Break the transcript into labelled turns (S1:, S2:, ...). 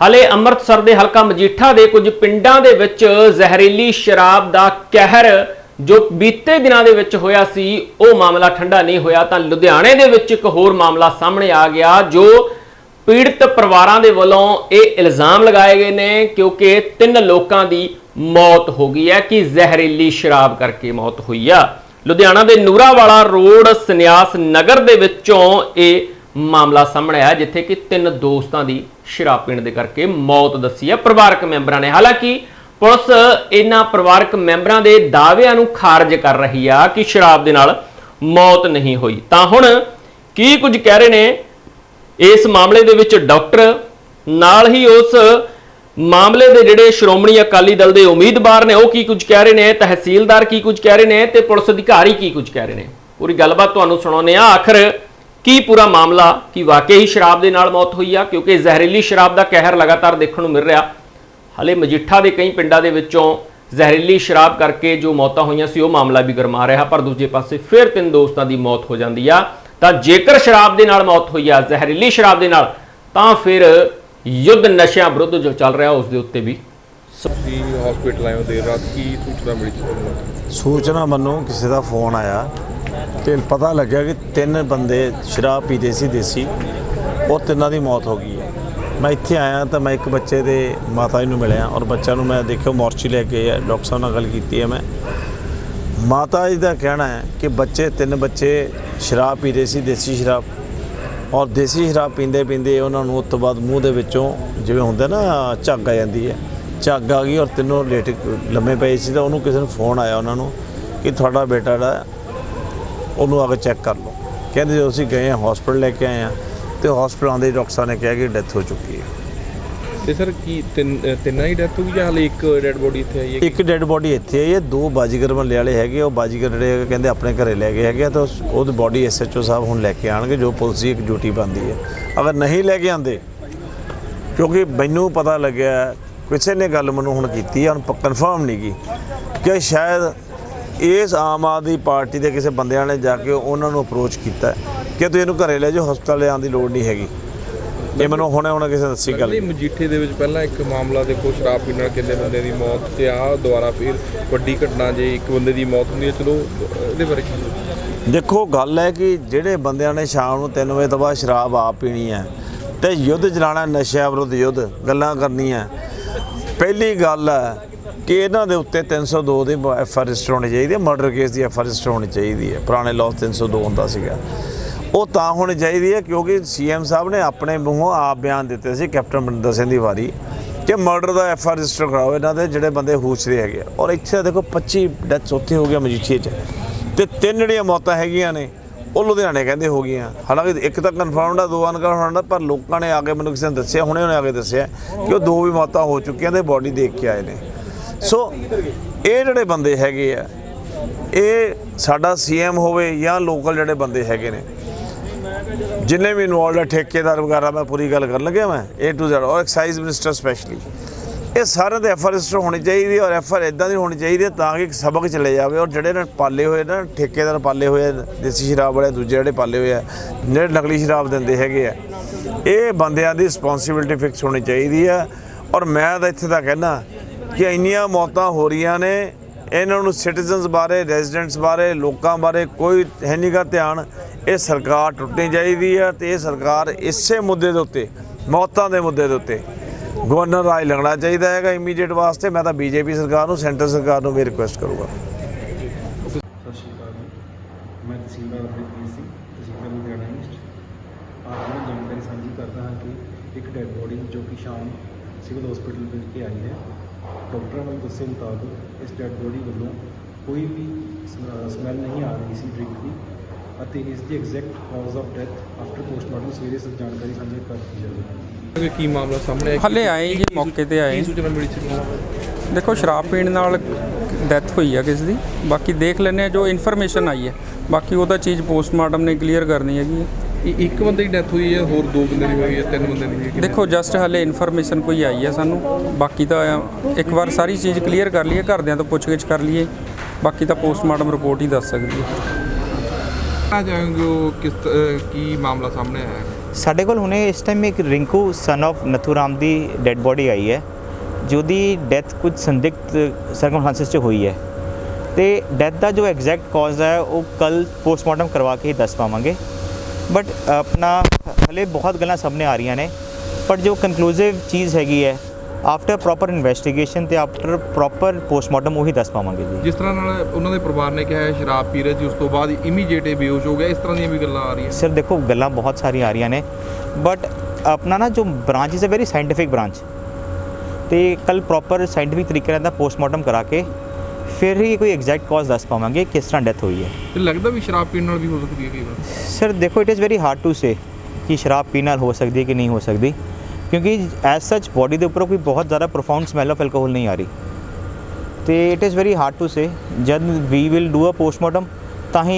S1: ਹਲੇ ਅੰਮ੍ਰਿਤਸਰ ਦੇ ਹਲਕਾ ਮਜੀਠਾ ਦੇ ਕੁਝ ਪਿੰਡਾਂ ਦੇ ਵਿੱਚ ਜ਼ਹਿਰੀਲੀ ਸ਼ਰਾਬ ਦਾ ਕਹਿਰ ਜੋ ਬੀਤੇ ਦਿਨਾਂ ਦੇ ਵਿੱਚ ਹੋਇਆ ਸੀ, ਉਹ ਮਾਮਲਾ ਠੰਡਾ ਨਹੀਂ ਹੋਇਆ, ਤਾਂ ਲੁਧਿਆਣੇ ਦੇ ਵਿੱਚ ਇੱਕ ਹੋਰ ਮਾਮਲਾ ਸਾਹਮਣੇ ਆ ਗਿਆ, ਜੋ ਪੀੜਤ ਪਰਿਵਾਰਾਂ ਦੇ ਵੱਲੋਂ ਇਹ ਇਲਜ਼ਾਮ ਲਗਾਏ ਗਏ ਨੇ ਕਿਉਂਕਿ ਤਿੰਨ ਲੋਕਾਂ ਦੀ ਮੌਤ ਹੋ ਗਈ ਹੈ ਕਿ ਜ਼ਹਿਰੀਲੀ ਸ਼ਰਾਬ ਕਰਕੇ ਮੌਤ ਹੋਈ ਆ। ਲੁਧਿਆਣਾ ਦੇ ਨੂਰਾਵਾਲਾ ਰੋਡ ਸੰਨਿਆਸ ਨਗਰ ਦੇ ਵਿੱਚੋਂ ਇਹ ਮਾਮਲਾ ਸਾਹਮਣੇ ਆਇਆ ਜਿੱਥੇ ਕਿ ਤਿੰਨ ਦੋਸਤਾਂ ਦੀ ਸ਼ਰਾਬ ਪੀਣ ਦੇ ਕਰਕੇ ਮੌਤ ਦੱਸੀ ਹੈ। ਪਰਿਵਾਰਕ ਮੈਂਬਰਾਂ ਨੇ। ਹਾਲਾਂਕਿ ਪੁਲਿਸ ਇਹਨਾਂ ਪਰਿਵਾਰਕ ਮੈਂਬਰਾਂ ਦੇ ਦਾਅਵਿਆਂ ਨੂੰ ਖਾਰਜ ਕਰ ਰਹੀ ਆ ਕਿ ਸ਼ਰਾਬ ਦੇ ਨਾਲ ਮੌਤ ਨਹੀਂ ਹੋਈ। ਤਾਂ ਹੁਣ ਕੀ ਕੁਝ ਕਹਿ ਰਹੇ ਨੇ ਇਸ ਮਾਮਲੇ ਦੇ ਵਿੱਚ ਡਾਕਟਰ? ਨਾਲ ਹੀ ਉਸ ਮਾਮਲੇ ਦੇ ਜਿਹੜੇ ਸ਼੍ਰੋਮਣੀ ਅਕਾਲੀ ਦਲ ਦੇ ਉਮੀਦਵਾਰ ਨੇ, ਉਹ ਕੀ ਕੁਝ ਕਹਿ ਰਹੇ ਨੇ? ਤਹਿਸੀਲਦਾਰ ਕੀ ਕੁਝ ਕਹਿ ਰਹੇ ਨੇ? ਤੇ ਪੁਲਿਸ ਅਧਿਕਾਰੀ ਕੀ ਕੁਝ ਕਹਿ ਰਹੇ ਨੇ? ਪੂਰੀ ਗੱਲਬਾਤ ਤੁਹਾਨੂੰ ਸੁਣਾਉਂਦੇ ਆ ਆਖਰ ਕੀ ਪੂਰਾ ਮਾਮਲਾ ਕੀ ਵਾਕਈ ਹੀ ਸ਼ਰਾਬ ਦੇ ਨਾਲ ਮੌਤ ਹੋਈ ਆ? ਕਿਉਂਕਿ ਜ਼ਹਿਰੀਲੀ ਸ਼ਰਾਬ ਦਾ ਕਹਿਰ ਲਗਾਤਾਰ ਦੇਖਣ ਨੂੰ ਮਿਲ ਰਿਹਾ। ਹਲੇ ਮਜੀਠਾ ਦੇ ਕਈ ਪਿੰਡਾਂ ਦੇ ਵਿੱਚੋਂ ਜ਼ਹਿਰੀਲੀ ਸ਼ਰਾਬ ਕਰਕੇ ਜੋ ਮੌਤਾਂ ਹੋਈਆਂ ਸੀ ਉਹ ਮਾਮਲਾ ਵੀ ਗਰਮਾ ਰਿਹਾ। ਪਰ ਦੂਜੇ ਪਾਸੇ ਫਿਰ ਤਿੰਨ ਦੋਸਤਾਂ ਦੀ ਮੌਤ ਹੋ ਜਾਂਦੀ ਆ। ਤਾਂ ਜੇਕਰ ਸ਼ਰਾਬ ਦੇ ਨਾਲ ਮੌਤ ਹੋਈ ਆ ਜ਼ਹਿਰੀਲੀ ਸ਼ਰਾਬ ਦੇ ਨਾਲ ਤਾਂ ਫਿਰ ਯੁੱਧ ਨਸ਼ਿਆਂ ਵਿਰੁੱਧ ਜੋ ਚੱਲ ਰਿਹਾ ਉਸ ਦੇ ਉੱਤੇ ਵੀ
S2: ਤੁਸੀਂ ਹਸਪੀਟਲ ਆਏ ਹੋ ਦੇਰ ਰਾਤ? ਕੀ ਸੂਚਨਾ ਮਿਲੀ
S3: ਸੂਚਨਾ ਮੈਨੂੰ ਕਿਸੇ ਦਾ ਫੋਨ ਆਇਆ। ਕਿ ਪਤਾ ਲੱਗਿਆ ਕਿ ਤਿੰਨ ਬੰਦੇ ਸ਼ਰਾਬ ਪੀਦੇ ਸੀ ਦੇਸੀ, ਉਹ ਤਿੰਨਾਂ ਦੀ ਮੌਤ ਹੋ ਗਈ ਹੈ। ਮੈਂ ਇੱਥੇ ਆਇਆ ਤਾਂ ਮੈਂ ਇੱਕ ਬੱਚੇ ਦੇ ਮਾਤਾ ਜੀ ਨੂੰ ਮਿਲਿਆ ਔਰ ਬੱਚਾ ਨੂੰ ਮੈਂ ਦੇਖਿਆ ਮੋਰਚੀ ਲੈ ਕੇ ਆਇਆ ਡਾਕਟਰ ਸਾਹਿਬ ਨਾਲ ਗੱਲ ਕੀਤੀ ਹੈ ਮੈਂ। ਮਾਤਾ ਜੀ ਦਾ ਕਹਿਣਾ ਹੈ ਕਿ ਬੱਚੇ, ਤਿੰਨ ਬੱਚੇ ਸ਼ਰਾਬ ਪੀਦੇ ਸੀ, ਦੇਸੀ ਸ਼ਰਾਬ। ਔਰ ਦੇਸੀ ਸ਼ਰਾਬ ਪੀਂਦੇ ਪੀਂਦੇ ਉਹਨਾਂ ਨੂੰ ਉਸ ਤੋਂ ਬਾਅਦ ਮੂੰਹ ਦੇ ਵਿੱਚੋਂ ਜਿਵੇਂ ਹੁੰਦਾ ਨਾ, ਝੱਗ ਆ ਜਾਂਦੀ ਹੈ। ਝੱਗ ਆ ਗਈ ਔਰ ਤਿੰਨੋਂ ਲੇਟ ਲੰਮੇ ਪਏ ਸੀ ਤਾਂ ਉਹਨੂੰ ਕਿਸੇ ਨੂੰ ਫੋਨ ਆਇਆ ਉਹਨਾਂ ਨੂੰ ਕਿ ਤੁਹਾਡਾ ਬੇਟਾ ਜਿਹੜਾ ਉਹਨੂੰ ਆ ਕੇ ਚੈੱਕ ਕਰ ਲਓ। ਕਹਿੰਦੇ ਜਦੋਂ ਅਸੀਂ ਗਏ ਹਸਪੀਟਲ ਲੈ ਕੇ ਆਏ ਆ ਤੇ ਹਸਪੀਟਲ ਆਉਂਦੇ ਡਾਕਟਰ ਸਾਹਿਬ ਨੇ ਕਿਹਾ ਕਿ ਡੈਥ ਹੋ ਚੁੱਕੀ ਹੈ।
S2: ਤੇ ਸਰ ਕੀ ਤਿੰਨ ਤਿੰਨਾਂ ਹੀ ਡੈਥ ਹੋ ਗਈ ਜਾਂ ਹਾਲੇ ਇੱਕ ਡੈਡ ਬੋਡੀ ਇੱਥੇ ਆਈ ਹੈ?
S3: ਇੱਕ ਡੈੱਡ ਬੋਡੀ ਇੱਥੇ ਆਈ ਹੈ ਦੋ ਬਾਜੀਗਰ ਮਹੱਲੇ ਵਾਲੇ ਹੈਗੇ ਉਹ ਬਾਜੀਗਰ ਜਿਹੜੇ ਕਹਿੰਦੇ ਆਪਣੇ ਘਰੇ ਲੈ ਗਏ ਹੈਗੇ ਤਾਂ ਉਹਦੀ ਬੋਡੀ ਐਸਐਚਓ ਸਾਹਿਬ ਹੁਣ ਲੈ ਕੇ ਆਣਗੇ ਜੋ ਪੁਲਿਸ ਦੀ ਇੱਕ ਡਿਊਟੀ ਬਣਦੀ ਹੈ। ਅਗਰ ਨਹੀਂ ਲੈ ਕੇ ਆਂਦੇ ਕਿਉਂਕਿ ਮੈਨੂੰ ਪਤਾ ਲੱਗਿਆ ਕਿਸੇ ਨੇ ਗੱਲ ਮੈਨੂੰ ਹੁਣ ਕੀਤੀ ਹੈ ਹੁਣ ਕਨਫਰਮ ਨਹੀਂ ਗੀ ਕਿ ਸ਼ਾਇਦ ਇਸ ਆਮ ਆਦਮੀ ਪਾਰਟੀ ਦੇ ਕਿਸੇ ਬੰਦਿਆਂ ਨੇ ਜਾ ਕੇ ਉਹਨਾਂ ਨੂੰ ਅਪਰੋਚ ਕੀਤਾ ਕਿ ਤੁਸੀਂ ਇਹਨੂੰ ਘਰੇ ਲੈ ਜਾਓ ਹਸਪਤਾਲ ਲਿਆਉਣ ਦੀ ਲੋੜ ਨਹੀਂ ਹੈਗੀ। ਇਹ ਮੈਨੂੰ ਹੁਣੇ ਹੁਣੇ ਕਿਸੇ ਦੱਸੀ ਗੱਲ।
S2: ਨਹੀਂ ਮਜੀਠੇ ਦੇ ਵਿੱਚ ਪਹਿਲਾਂ ਇੱਕ ਮਾਮਲਾ ਦੇਖੋ ਸ਼ਰਾਬ ਪੀਣ ਨਾਲ ਕਿੰਨੇ ਬੰਦੇ ਦੀ ਮੌਤ ਤੇ ਆ ਦੁਬਾਰਾ ਫਿਰ ਵੱਡੀ ਘਟਨਾ ਜੇ ਇੱਕ ਬੰਦੇ ਦੀ ਮੌਤ ਹੁੰਦੀ ਹੈ ਚਲੋ ਇਹਦੇ ਬਾਰੇ ਕੀ
S3: ਦੇਖੋ ਗੱਲ ਹੈ ਕਿ ਜਿਹੜੇ ਬੰਦਿਆਂ ਨੇ ਸ਼ਾਮ ਨੂੰ 3 ਵਜੇ ਤੋਂ ਬਾਅਦ ਸ਼ਰਾਬ ਆਪ ਪੀਣੀ ਹੈ ਤੇ ਯੁੱਧ ਚਲਾਣਾ ਨਸ਼ਿਆਂ ਵਿਰੁੱਧ ਯੁੱਧ ਗੱਲਾਂ ਕਰਨੀਆਂ। ਪਹਿਲੀ ਗੱਲ ਹੈ ਕਿ ਇਹਨਾਂ ਦੇ ਉੱਤੇ 302 ਦੀ ਐਫ ਆਰ ਰਜਿਸਟਰ ਹੋਣੀ ਚਾਹੀਦੀ ਹੈ ਮਰਡਰ ਕੇਸ ਦੀ ਐਫ ਆਰ ਰਜਿਸਟਰ ਹੋਣੀ ਚਾਹੀਦੀ ਹੈ। ਪੁਰਾਣੇ ਲਾਅ 302 ਹੁੰਦਾ ਸੀਗਾ। ਉਹ ਤਾਂ ਹੋਣੀ ਚਾਹੀਦੀ ਹੈ ਕਿਉਂਕਿ ਸੀਐਮ ਸਾਹਿਬ ਨੇ ਆਪਣੇ ਮੂੰਹੋਂ ਆਪ ਬਿਆਨ ਦਿੱਤੇ ਸੀ ਕੈਪਟਨ ਅਮਰਿੰਦਰ ਸਿੰਘ ਦੀ ਵਾਰੀ ਕਿ ਮਰਡਰ ਦਾ ਐਫ ਆਰ ਰਜਿਸਟਰ ਕਰਾਓ ਇਹਨਾਂ ਦੇ, ਜਿਹੜੇ ਬੰਦੇ ਹੂਸ਼ ਦੇ ਹੈਗੇ ਆ। ਔਰ ਇੱਥੇ ਦੇਖੋ 25 ਡੈਥ ਉੱਥੇ ਹੋ ਗਿਆ ਮਜੀਠੀਏ 'ਚ। ਤੇ ਤਿੰਨ ਜਿਹੜੀਆਂ ਮੌਤਾਂ ਹੈਗੀਆਂ ਨੇ, ਉਹ ਲੁਧਿਆਣੇ ਕਹਿੰਦੇ ਹੋ ਗਈਆਂ। ਹਾਲਾਂਕਿ ਇੱਕ ਤਾਂ ਕਨਫਰਮਡ ਆ, ਦੋ ਅਨਕਨਫਰਮਡ ਆ, ਪਰ ਲੋਕਾਂ ਨੇ ਆ ਕੇ ਮੈਨੂੰ ਕਿਸੇ ਨੇ ਦੱਸਿਆ, ਹੁਣੇ ਉਹਨੇ ਆ ਕੇ ਦੱਸਿਆ ਕਿ ਉਹ ਦੋ ਵੀ ਮੌਤਾਂ ਹੋ ਚੁੱਕੀਆਂ ਤੇ ਬੋਡੀ ਦੇਖ ਕੇ ਆਏ ਨੇ। ਸੋ ਇਹ ਜਿਹੜੇ ਬੰਦੇ ਹੈਗੇ ਆ, ਇਹ ਸਾਡਾ ਸੀਐਮ ਹੋਵੇ ਜਾਂ ਲੋਕਲ ਜਿਹੜੇ ਬੰਦੇ ਹੈਗੇ ਨੇ, ਜਿੰਨੇ ਵੀ ਇਨਵੋਲਡ ਆ, ਠੇਕੇਦਾਰ ਵਗੈਰਾ, ਮੈਂ ਪੂਰੀ ਗੱਲ ਕਰਨ ਲੱਗਿਆ ਮੈਂ, A to Z, ਔਰ ਐਕਸਾਈਜ਼ ਮਿਨਿਸਟਰ ਸਪੈਸ਼ਲੀ ਇਹ ਸਾਰਿਆਂ ਦੇ ਐਫ ਹੋਣੀ ਚਾਹੀਦੀ ਹੈ ਔਰ ਐਫਰ ਆਰ ਇਦਾਂ ਦੀ ਹੋਣੀ ਚਾਹੀਦੀ ਹੈ ਤਾਂ ਕਿ ਇੱਕ ਸਬਕ ਚਲੇ ਜਾਵੇ, ਔਰ ਜਿਹੜੇ ਨੇ ਪਾਲੇ ਹੋਏ ਨਾ, ਠੇਕੇਦਾਰ ਪਾਲੇ ਹੋਏ ਦੇਸੀ ਸ਼ਰਾਬ ਵਾਲੇ, ਦੂਜੇ ਜਿਹੜੇ ਪਾਲੇ ਹੋਏ ਆ, ਜਿਹੜੇ ਨਕਲੀ ਸ਼ਰਾਬ ਦਿੰਦੇ ਹੈਗੇ ਆ, ਇਹ ਬੰਦਿਆਂ ਦੀ ਰਿਸਪੌਂਸਿਬਿਲਟੀ ਫਿਕਸ ਹੋਣੀ ਚਾਹੀਦੀ ਆ, ਔਰ ਮੈਂ ਤਾਂ ਇੱਥੇ ਤਾਂ ਕਹਿਣਾ ਕਿ ਇੰਨੀਆਂ ਮੌਤਾਂ ਹੋ ਰਹੀਆਂ ਨੇ, ਇਹਨਾਂ ਨੂੰ ਸਿਟੀਜ਼ਨਸ ਬਾਰੇ ਰੈਜ਼ੀਡੈਂਟਸ ਬਾਰੇ, ਲੋਕਾਂ ਬਾਰੇ ਕੋਈ ਹੈ ਨਹੀਂ ਗਾ ਧਿਆਨ। ਇਹ ਸਰਕਾਰ ਟੁੱਟਣੀ ਚਾਹੀਦੀ ਹੈ ਤੇ ਇਹ ਸਰਕਾਰ ਇਸੇ ਮੁੱਦੇ ਦੇ ਉੱਤੇ, ਮੌਤਾਂ ਦੇ ਮੁੱਦੇ ਦੇ ਉੱਤੇ ਗਵਰਨਰ ਰਾਜ ਲੱਗਣਾ ਚਾਹੀਦਾ ਹੈਗਾ ਇਮੀਡੀਏਟ ਵਾਸਤੇ। ਮੈਂ ਤਾਂ ਬੀਜੇਪੀ ਸਰਕਾਰ ਨੂੰ, ਸੈਂਟਰ ਸਰਕਾਰ ਨੂੰ ਵੀ ਰਿਕੁਐਸਟ ਕਰੂੰਗਾ
S4: ਸਤਿ ਸ਼੍ਰੀ ਅਕਾਲ ਜੀ। ਮੈਂ ਤਹਿਸੀਲਦਾਰ ਅਮਰਿਤਪਾਲ ਸਿੰਘ ਤਹਿਸੀਲਦਾਰ ਲੁਧਿਆਣਾ ਈਸਟ ਅੱਜ ਮੈਂ ਜਾਣਕਾਰੀ ਸਾਂਝੀ ਕਰਦਾ ਹਾਂ ਕਿ ਇੱਕ ਡੈਡ ਬੋਡੀ ਜੋ ਕਿ ਸ਼ਾਮ ਸਿਵਲ ਹਸਪੀਟਲ ਵਿੱਚ ਕੇ ਆਈ ਹੈ। ਡਾਕਟਰਾਂ ਵੱਲੋਂ ਦੱਸੇ ਮੁਤਾਬਕ ਇਸ ਡੈਡ ਬੋਡੀ ਵੱਲੋਂ ਕੋਈ ਵੀ ਸਮੈਲ ਨਹੀਂ ਆ ਰਹੀ ਸੀ ਡਰਿੰਕ ਦੀ ਅਤੇ ਇਸ ਦੀ exact cause of death after postmortem ਸਵੇਰੇ ਸਭ ਜਾਣਕਾਰੀ ਸਾਂਝੀ ਕਰ ਦਿੱਤੀ ਜਾਵੇਗੀ।
S2: ਕਿ ਕੀ ਮਾਮਲਾ ਸਾਹਮਣੇ ਆਇਆ?
S5: ਹਲੇ ਆਏ ਜੀ ਮੌਕੇ ਤੇ ਆਏ।
S2: ਕੀ ਸੂਚਨਾ ਮਿਲੀ ਸੀ? ਤੁਹਾਨੂੰ?
S5: ਦੇਖੋ ਸ਼ਰਾਬ ਪੀਣ ਨਾਲ ਡੈਥ ਹੋਈ ਆ ਕਿਸ ਦੀ। ਬਾਕੀ ਦੇਖ ਲੈਂਦੇ ਆ ਜੋ ਇਨਫੋਰਮੇਸ਼ਨ ਆਈ ਹੈ। ਬਾਕੀ ਉਹਦਾ ਚੀਜ਼ ਪੋਸਟਮਾਰਟਮ ਨੇ ਕਲੀਅਰ ਕਰਨੀ ਹੈਗੀ। ਹੈ
S2: ਇਹ ਇੱਕ ਬੰਦੇ ਦੀ ਡੈਥ ਹੋਈ ਹੈ ਹੋਰ ਦੋ ਬੰਦੇ ਦੀ ਹੋਈ ਹੈ ਤਿੰਨ ਬੰਦੇ ਦੀ ਹੋਈ ਹੈ
S5: ਦੇਖੋ ਜਸਟ ਹਲੇ ਇਨਫੋਰਮੇਸ਼ਨ ਕੋਈ ਆਈ ਹੈ ਸਾਨੂੰ। ਬਾਕੀ ਤਾਂ ਇੱਕ ਵਾਰ ਸਾਰੀ ਚੀਜ਼ ਕਲੀਅਰ ਕਰ ਲਈਏ ਘਰਦਿਆਂ ਤੋਂ ਪੁੱਛਗਿੱਛ ਕਰ ਲਈਏ। ਬਾਕੀ ਤਾਂ ਪੋਸਟਮਾਰਟਮ ਰਿਪੋਰਟ ਹੀ ਦੱਸ ਸਕਦੀ ਹੈ।
S2: ਆ ਜਾਓਗੇ ਉਹ ਕਿਸ ਤ- ਕੀ ਮਾਮਲਾ ਸਾਹਮਣੇ ਆਇਆ? ਹੈ
S6: ਸਾਡੇ ਕੋਲ ਹੁਣੇ ਇਸ ਟਾਈਮ ਇੱਕ ਰਿੰਕੂ ਸਨ of ਨਥੂਰਾਮ ਦੀ ਡੈੱਡ ਬੋਡੀ ਆਈ ਹੈ ਜਿਹਦੀ ਡੈਥ ਕੁਝ ਸੰਦਿਗਧ ਸਰਕਮਸਟੈਂਸਸ 'ਚ ਹੋਈ ਹੈ। ਤੇ ਡੈਥ ਦਾ ਜੋ ਐਗਜ਼ੈਕਟ ਕਾਜ਼ ਹੈ ਉਹ ਕੱਲ ਪੋਸਟਮਾਰਟਮ ਕਰਵਾ ਕੇ ਹੀ ਦੱਸ ਪਾਵਾਂਗੇ। ਬਟ ਆਪਣਾ ਹਲੇ ਬਹੁਤ ਗੱਲਾਂ ਸਾਹਮਣੇ ਆ ਰਹੀਆਂ ਨੇ ਬਟ ਜੋ ਕਨਕਲੂਸਿਵ ਚੀਜ਼ ਹੈਗੀ ਹੈ ਆਫਟਰ ਪ੍ਰੋਪਰ ਇਨਵੈਸਟੀਗੇਸ਼ਨ ਤੇ ਆਫਟਰ ਪ੍ਰੋਪਰ ਪੋਸਟਮਾਰਟਮ ਉਹੀ ਦੱਸ ਪਾਵਾਂਗੇ ਜੀ
S2: ਜਿਸ ਤਰ੍ਹਾਂ ਨਾਲ ਉਹਨਾਂ ਦੇ ਪਰਿਵਾਰ ਨੇ ਕਿਹਾ ਹੈ ਸ਼ਰਾਬ ਪੀ ਰਹੇ ਸੀ ਉਸ ਤੋਂ ਬਾਅਦ ਇਮੀਡੀਏਟ ਬੇਹੋਸ਼ ਹੋ ਗਿਆ ਇਸ ਤਰ੍ਹਾਂ ਦੀਆਂ ਵੀ ਗੱਲਾਂ ਆ ਰਹੀਆਂ
S6: ਸਰ ਦੇਖੋ ਗੱਲਾਂ ਬਹੁਤ ਸਾਰੀਆਂ ਆ ਰਹੀਆਂ ਨੇ ਬਟ ਆਪਣਾ ਨਾ ਜੋ branch is a very scientific branch ਤੇ ਕੱਲ ਪ੍ਰੋਪਰ ਸਾਇੰਟੀਫਿਕ ਤਰੀਕੇ ਨਾਲ ਦਾ ਪੋਸਟਮਾਰਟਮ ਕਰਾ ਕੇ ਫਿਰ ਹੀ ਕੋਈ ਐਗਜ਼ੈਕਟ ਕਾਜ਼ ਦੱਸ ਪਾਵਾਂਗੇ ਕਿਸ ਤਰ੍ਹਾਂ ਡੈਥ ਹੋਈ ਹੈ
S2: ਤੇ ਲੱਗਦਾ ਵੀ ਸ਼ਰਾਬ ਪੀਣ ਨਾਲ ਵੀ ਹੋ ਸਕਦੀ ਹੈ ਕਈ ਵਾਰ
S6: ਸਰ ਦੇਖੋ it is very hard to say ਕਿ ਸ਼ਰਾਬ ਪੀਣ ਨਾਲ ਹੋ ਸਕਦੀ ਹੈ ਕਿ ਨਹੀਂ ਹੋ ਸਕਦੀ ਕਿਉਂਕਿ ਐਸ ਸੱਚ ਬੋਡੀ ਦੇ ਉੱਪਰ ਕੋਈ ਬਹੁਤ ਜ਼ਿਆਦਾ ਪ੍ਰੋਫਾਊਂਡ ਸਮੈਲ ਆਫ ਐਲਕੋਹਲ ਨਹੀਂ ਆ ਰਹੀ ਤੇ it is very hard to say ਜਦ ਵੀ ਵਿਲ ਡੂ ਅ ਪੋਸਟਮਾਰਟਮ